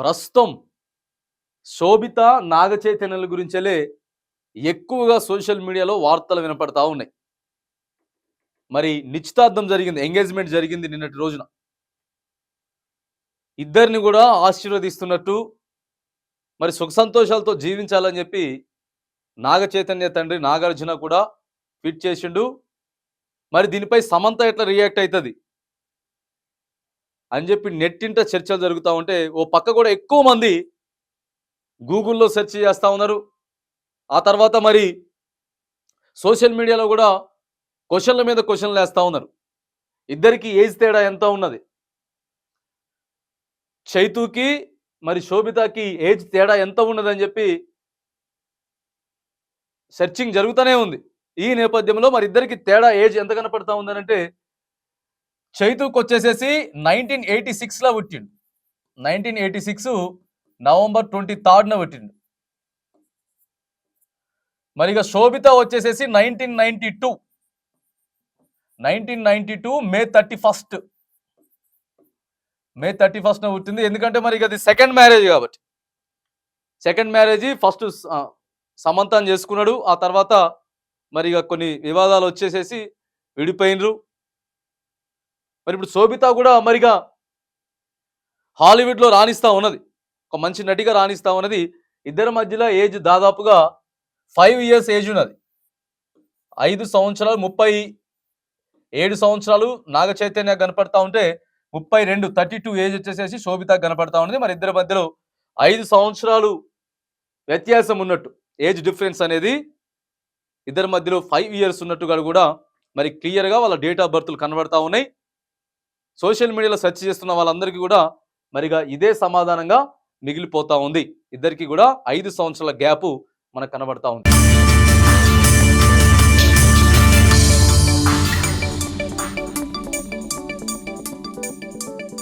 ప్రస్తుతం శోభిత నాగచైతన్యుల గురించలే ఎక్కువగా సోషల్ మీడియాలో వార్తలు వినపడతా ఉన్నాయి. మరి నిశ్చితార్థం జరిగింది ఎంగేజ్మెంట్ జరిగింది నిన్నటి రోజున. ఇద్దరిని కూడా ఆశీర్వదిస్తున్నట్టు మరి సుఖ సంతోషాలతో జీవించాలని చెప్పి నాగ చైతన్య తండ్రి నాగార్జున కూడా ట్వీట్ చేసిండు. మరి దీనిపై సమంత ఎట్లా రియాక్ట్ అవుతుంది అని చెప్పి నెట్టింట చర్చలు జరుగుతూ ఉంటే ఓ పక్క కూడా ఎక్కువ మంది గూగుల్లో సెర్చ్ చేస్తూ ఉన్నారు. ఆ తర్వాత మరి సోషల్ మీడియాలో కూడా క్వశ్చన్ల మీద క్వశ్చన్లు వేస్తూ ఉన్నారు. ఇద్దరికి ఏజ్ తేడా ఎంత ఉన్నది? చైతుకి మరి శోభితకి ఏజ్ తేడా ఎంత ఉన్నదని చెప్పి సెర్చింగ్ జరుగుతూనే ఉంది. ఈ నేపథ్యంలో మరి ఇద్దరికి తేడా ఏజ్ ఎంత కనపడతా ఉందనంటే చైతూకి వచ్చేసేసి నైన్టీన్ ఎయిటీ సిక్స్లో పుట్టిండు. Nineteen eighty six November twenty థర్డ్న పుట్టిండు. మరి ఇక శోభిత వచ్చేసేసి nineteen ninety two nineteen ninety two May thirty first May thirty ఫస్ట్న పుట్టింది. ఎందుకంటే మరి ఇక అది సెకండ్ మ్యారేజ్ కాబట్టి. సెకండ్ మ్యారేజ్ ఫస్ట్ సమంతం చేసుకున్నాడు. ఆ తర్వాత మరి ఇక కొన్ని వివాదాలు వచ్చేసేసి విడిపోయినరు. మరి ఇప్పుడు శోభిత కూడా మరిగా హాలీవుడ్లో రాణిస్తా ఉన్నది. ఒక మంచి నటిగా రాణిస్తా ఉన్నది. ఇద్దరి మధ్యలో ఏజ్ దాదాపుగా ఫైవ్ ఇయర్స్ ఏజ్ ఉన్నది. ఐదు సంవత్సరాలు ముప్పై ఏడు సంవత్సరాలు నాగ చైతన్య కనపడతా ఉంటే ముప్పై రెండు థర్టీ టూ ఏజ్ వచ్చేసేసి శోభిత కనపడతా ఉన్నది. మరి ఇద్దరి మధ్యలో ఐదు సంవత్సరాలు వ్యత్యాసం ఉన్నట్టు ఏజ్ డిఫరెన్స్ అనేది ఇద్దరి మధ్యలో ఫైవ్ ఇయర్స్ ఉన్నట్టుగా కూడా మరి క్లియర్గా వాళ్ళ డేట్ ఆఫ్ బర్త్లు కనబడతా ఉన్నాయి. సోషల్ మీడియాలో సెర్చ్ చేస్తున్న వాళ్ళందరికీ కూడా మరిగా ఇదే సమాధానంగా మిగిలిపోతా ఉంది. ఇద్దరికి కూడా ఐదు సంవత్సరాల గ్యాప్ మనకు కనబడతా ఉంది.